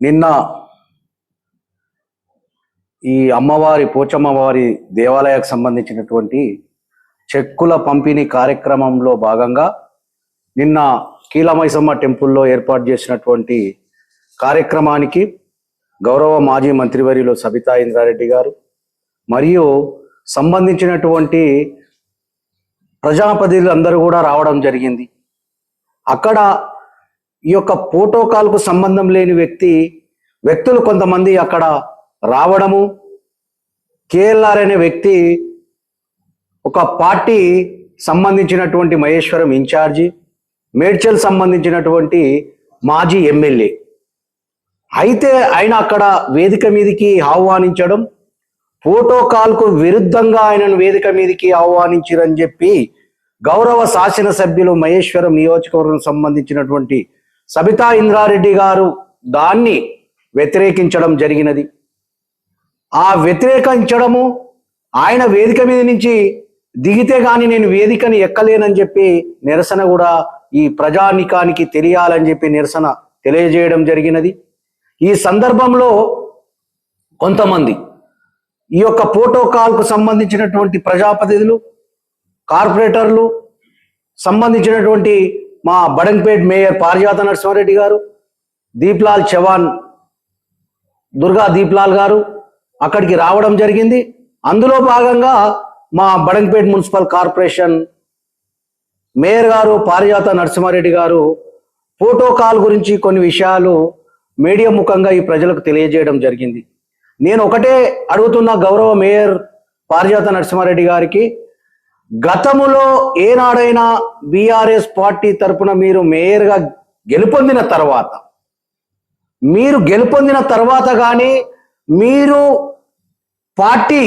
నిన్న ఈ అమ్మవారి పోచమ్మవారి దేవాలయకు సంబంధించినటువంటి చెక్కుల పంపిణీ కార్యక్రమంలో భాగంగా నిన్న కీలమైసమ్మ టెంపుల్లో ఏర్పాటు చేసినటువంటి కార్యక్రమానికి గౌరవ మాజీ మంత్రివర్యులు సబితా ఇంద్రారెడ్డి గారు మరియు సంబంధించినటువంటి ప్రజాప్రతినిధులు అందరూ కూడా రావడం జరిగింది. అక్కడ ఈ యొక్క ప్రోటోకాల్కు సంబంధం లేని వ్యక్తి వ్యక్తులు కొంతమంది అక్కడ రావడము కేఎల్ఆర్ అనే వ్యక్తి ఒక పార్టీ సంబంధించినటువంటి మహేశ్వరం ఇన్ఛార్జి మేడ్చల్ సంబంధించినటువంటి మాజీ ఎమ్మెల్యే. అయితే ఆయన అక్కడ వేదిక మీదకి ఆహ్వానించడం ప్రోటోకాల్కు విరుద్ధంగా ఆయనను వేదిక మీదకి ఆహ్వానించారని చెప్పి గౌరవ శాసనసభ్యులు మహేశ్వరం నియోజకవర్గం సంబంధించినటువంటి సబితా ఇంద్రారెడ్డి గారు దాన్ని వ్యతిరేకించడం జరిగినది. ఆ వ్యతిరేకించడము ఆయన వేదిక మీద నుంచి దిగితే గాని నేను వేదికని ఎక్కలేనని చెప్పి నిరసన కూడా ఈ ప్రజానికానికి తెలియాలని చెప్పి నిరసన తెలియజేయడం జరిగినది. ఈ సందర్భంలో కొంతమంది ఈ యొక్క ప్రోటోకాల్కు సంబంధించినటువంటి ప్రజాప్రతినిధులు కార్పొరేటర్లు సంబంధించినటువంటి మా బడంపేట్ మేయర్ పారిజాత నరసింహారెడ్డి గారు దీప్లాల్ చవాన్ దుర్గా దీప్లాల్ గారు అక్కడికి రావడం జరిగింది. అందులో భాగంగా మా బడంపేట్ మున్సిపల్ కార్పొరేషన్ మేయర్ గారు పారిజాత నరసింహారెడ్డి గారు ప్రోటోకాల్ గురించి కొన్ని విషయాలు మీడియా ముఖంగా ఈ ప్రజలకు తెలియజేయడం జరిగింది. నేను ఒకటే అడుగుతున్న గౌరవ మేయర్ పారిజాత నరసింహారెడ్డి గారికి గతములో ఏనాడైనా బీఆర్ఎస్ పార్టీ తరపున మీరు మేయర్గా గెలుపొందిన తర్వాత మీరు గెలుపొందిన తర్వాత కానీ మీరు పార్టీ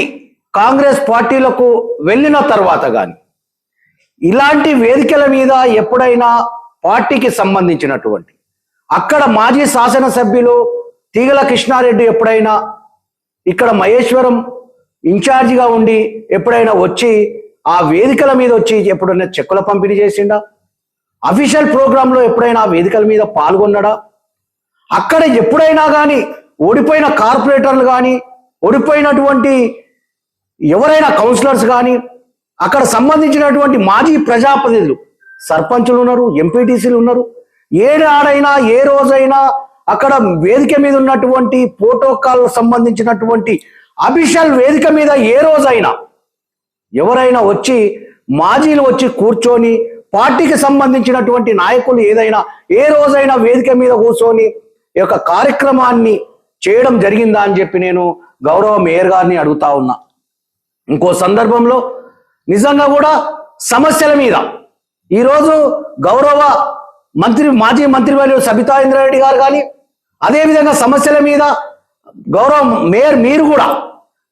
కాంగ్రెస్ పార్టీలకు వెళ్ళిన తర్వాత కానీ ఇలాంటి వేదికల మీద ఎప్పుడైనా పార్టీకి సంబంధించినటువంటి అక్కడ మాజీ శాసనసభ్యులు తీగల కృష్ణారెడ్డి ఎప్పుడైనా ఇక్కడ మహేశ్వరం ఇన్ఛార్జిగా ఉండి ఎప్పుడైనా వచ్చి ఆ వేదికల మీద వచ్చి ఎప్పుడైనా చెక్కుల పంపిణీ చేసిండా? అఫీషియల్ ప్రోగ్రాంలో ఎప్పుడైనా ఆ వేదికల మీద పాల్గొన్నాడా? అక్కడ ఎప్పుడైనా కానీ ఓడిపోయిన కార్పొరేటర్లు కానీ ఓడిపోయినటువంటి ఎవరైనా కౌన్సిలర్స్ కానీ అక్కడ సంబంధించినటువంటి మాజీ ప్రజాప్రతినిధులు సర్పంచులు ఉన్నారు ఎంపీటీసీలు ఉన్నారు ఏడాడైనా ఏ రోజైనా అక్కడ వేదిక మీద ఉన్నటువంటి ప్రోటోకాల్ సంబంధించినటువంటి అఫీషియల్ వేదిక మీద ఏ రోజైనా ఎవరైనా వచ్చి మాజీలు వచ్చి కూర్చొని పార్టీకి సంబంధించినటువంటి నాయకులు ఏదైనా ఏ రోజైనా వేదిక మీద కూర్చొని ఈ యొక్క కార్యక్రమాన్ని చేయడం జరిగిందా అని చెప్పి నేను గౌరవ మేయర్ గారిని అడుగుతా ఉన్నా. ఇంకో సందర్భంలో నిజంగా కూడా సమస్యల మీద ఈరోజు గౌరవ మంత్రి మాజీ మంత్రి మరియు సబితా ఇంద్రారెడ్డి గారు కానీ అదేవిధంగా సమస్యల మీద గౌరవ మేయర్ మీరు కూడా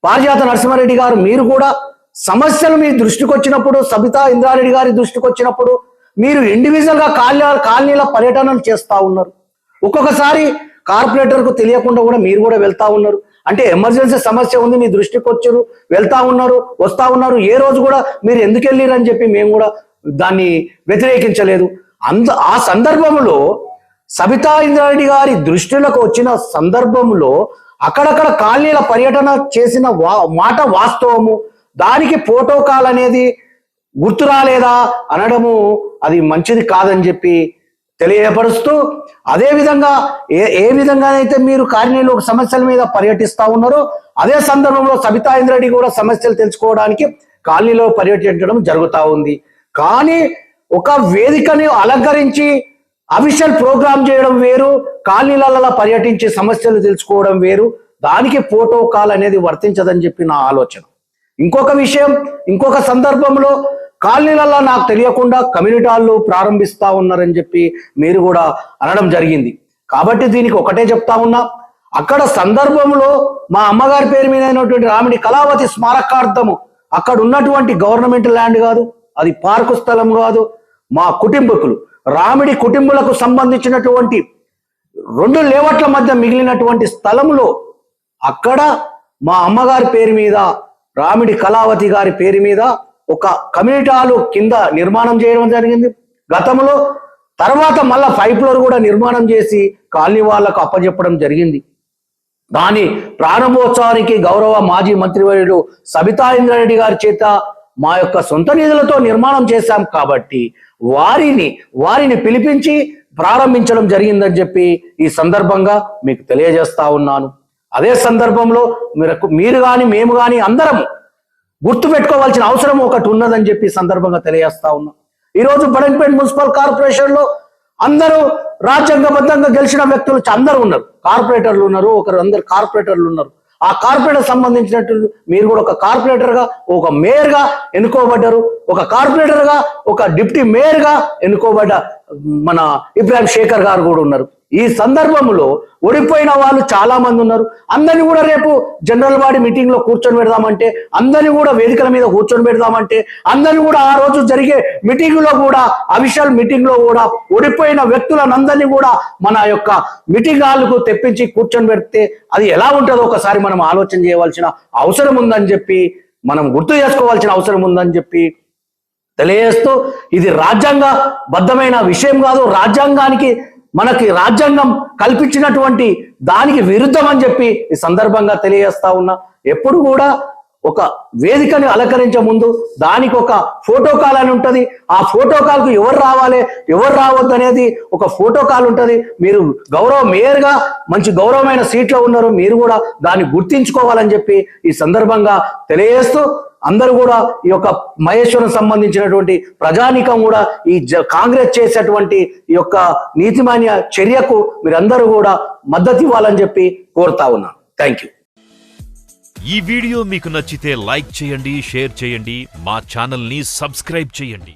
పారిజాత నరసింహారెడ్డి గారు మీరు కూడా సమస్యలు మీ దృష్టికి వచ్చినప్పుడు సబితా ఇంద్రారెడ్డి గారి దృష్టికి వచ్చినప్పుడు మీరు ఇండివిజువల్గా కాలనీ కాలనీల పర్యటనలు చేస్తా ఉన్నారు. ఒక్కొక్కసారి కార్పొరేటర్కు తెలియకుండా కూడా మీరు కూడా వెళ్తా ఉన్నారు. అంటే ఎమర్జెన్సీ సమస్య ఉంది మీ దృష్టికి వచ్చారు వెళ్తా ఉన్నారు వస్తా ఉన్నారు ఏ రోజు కూడా మీరు ఎందుకు వెళ్ళిరని చెప్పి మేము కూడా దాన్ని వ్యతిరేకించలేదు. అంత ఆ సందర్భంలో సబితా ఇంద్రారెడ్డి గారి దృష్టిలోకి వచ్చిన సందర్భంలో అక్కడక్కడ కాలనీల పర్యటన చేసిన వా మాట వాస్తవము దానికి ప్రోటోకాల్ అనేది గుర్తు రాలేదా అనడము అది మంచిది కాదని చెప్పి తెలియపరుస్తూ అదే విధంగా ఏ ఏ విధంగానైతే మీరు కార్యాలయంలో సమస్యల మీద పర్యటిస్తా ఉన్నారో అదే సందర్భంలో సబితా ఇంద్రెడ్డి కూడా సమస్యలు తెలుసుకోవడానికి కాలనీలో పర్యటించడం జరుగుతూ ఉంది. కానీ ఒక వేదికని అలంకరించి అఫీషియల్ ప్రోగ్రామ్ చేయడం వేరు కాలనీలలో పర్యటించి సమస్యలు తెలుసుకోవడం వేరు దానికి ప్రోటోకాల్ అనేది వర్తించదని చెప్పి నా ఆలోచన. ఇంకొక విషయం ఇంకొక సందర్భంలో కాలనీలలో నాకు తెలియకుండా కమ్యూనిటీ హాళ్ళు ప్రారంభిస్తా ఉన్నారని చెప్పి మీరు కూడా అనడం జరిగింది. కాబట్టి దీనికి ఒకటే చెప్తా ఉన్నా అక్కడ సందర్భంలో మా అమ్మగారి పేరు మీద అయినటువంటి రామిడి కళావతి స్మారకార్థము అక్కడ ఉన్నటువంటి గవర్నమెంట్ ల్యాండ్ కాదు అది పార్కు స్థలం కాదు మా కుటుంబకులు రామిడి కుటుంబులకు సంబంధించినటువంటి రెండు లేవట్ల మధ్య మిగిలినటువంటి స్థలంలో అక్కడ మా అమ్మగారి పేరు మీద రామిడి కళావతి గారి పేరు మీద ఒక కమ్యూనిటాలు కింద నిర్మాణం చేయడం జరిగింది. గతంలో తర్వాత మళ్ళా ఫైవ్ ఫ్లోర్ కూడా నిర్మాణం చేసి కాలనీ వాళ్ళకు అప్పజెప్పడం జరిగింది. దాని ప్రారంభోత్సవానికి గౌరవ మాజీ మంత్రివర్యుడు సబితా ఇంద్రారెడ్డి గారి చేత మా యొక్క సొంత నిధులతో నిర్మాణం చేశాం కాబట్టి వారిని వారిని పిలిపించి ప్రారంభించడం జరిగిందని చెప్పి ఈ సందర్భంగా మీకు తెలియజేస్తా ఉన్నాను. అదే సందర్భంలో మీరు మీరు కానీ మేము కానీ అందరము గుర్తు పెట్టుకోవాల్సిన అవసరం ఒకటి ఉన్నదని చెప్పి సందర్భంగా తెలియజేస్తా ఉన్నాం. ఈరోజు బడంపేట మున్సిపల్ కార్పొరేషన్లో అందరూ రాజ్యాంగబద్ధంగా గెలిచిన వ్యక్తులు అందరూ ఉన్నారు. కార్పొరేటర్లు ఉన్నారు ఒకరు అందరు కార్పొరేటర్లు ఉన్నారు. ఆ కార్పొరేటర్ సంబంధించినట్టు మీరు కూడా ఒక కార్పొరేటర్గా ఒక మేయర్గా ఎన్నుకోబడ్డారు. ఒక కార్పొరేటర్గా ఒక డిప్యూటీ మేయర్గా ఎన్నుకోబడ్డ మన ఇబ్రాహిం శేఖర్ గారు కూడా ఉన్నారు. ఈ సందర్భంలో ఓడిపోయిన వాళ్ళు చాలా మంది ఉన్నారు. అందరిని కూడా రేపు జనరల్ బాడీ మీటింగ్లో కూర్చొని పెడదామంటే అందరిని కూడా వేదికల మీద కూర్చొని పెడదామంటే అందరిని కూడా ఆ రోజు జరిగే మీటింగ్లో కూడా అఫీషియల్ మీటింగ్లో కూడా ఓడిపోయిన వ్యక్తులనందరినీ కూడా మన యొక్క మీటింగ్ హాల్కు తెప్పించి కూర్చొని పెడితే అది ఎలా ఉంటుందో ఒకసారి మనం ఆలోచన చేయవలసిన అవసరం ఉందని చెప్పి మనం గుర్తు చేసుకోవాల్సిన అవసరం ఉందని చెప్పి తెలియజేస్తూ ఇది రాజ్యాంగ బద్ధమైన విషయం కాదు. రాజ్యాంగానికి మనకి రాజ్యాంగం కల్పించినటువంటి దానికి విరుద్ధం అని చెప్పి ఈ సందర్భంగా తెలియజేస్తా ఉన్నా. ఎప్పుడు కూడా ఒక వేదికని అలంకరించే ముందు దానికి ఒక ఫోటో కాల్ అని ఉంటుంది. ఆ ఫోటో ఎవరు రావాలి ఎవరు రావద్దు అనేది ఒక ఫోటో కాల్ మీరు గౌరవ మేయర్గా మంచి గౌరవమైన సీట్లో ఉన్నారు మీరు కూడా దాన్ని గుర్తించుకోవాలని చెప్పి ఈ సందర్భంగా తెలియజేస్తూ అందరూ కూడా ఈ యొక్క మహేశ్వరం సంబంధించినటువంటి ప్రజానీకం కూడా ఈ జ- కాంగ్రెస్ చేసేటువంటి ఈ యొక్క నీతిమాన్య చర్యకు మీరందరూ కూడా మద్దతు ఇవ్వాలని చెప్పి కోరుతా ఉన్నాను. థ్యాంక్ యూ ఈ వీడియో మీకు నచ్చితే లైక్ చేయండి షేర్ చేయండి మా ఛానల్ని సబ్స్క్రైబ్ చేయండి.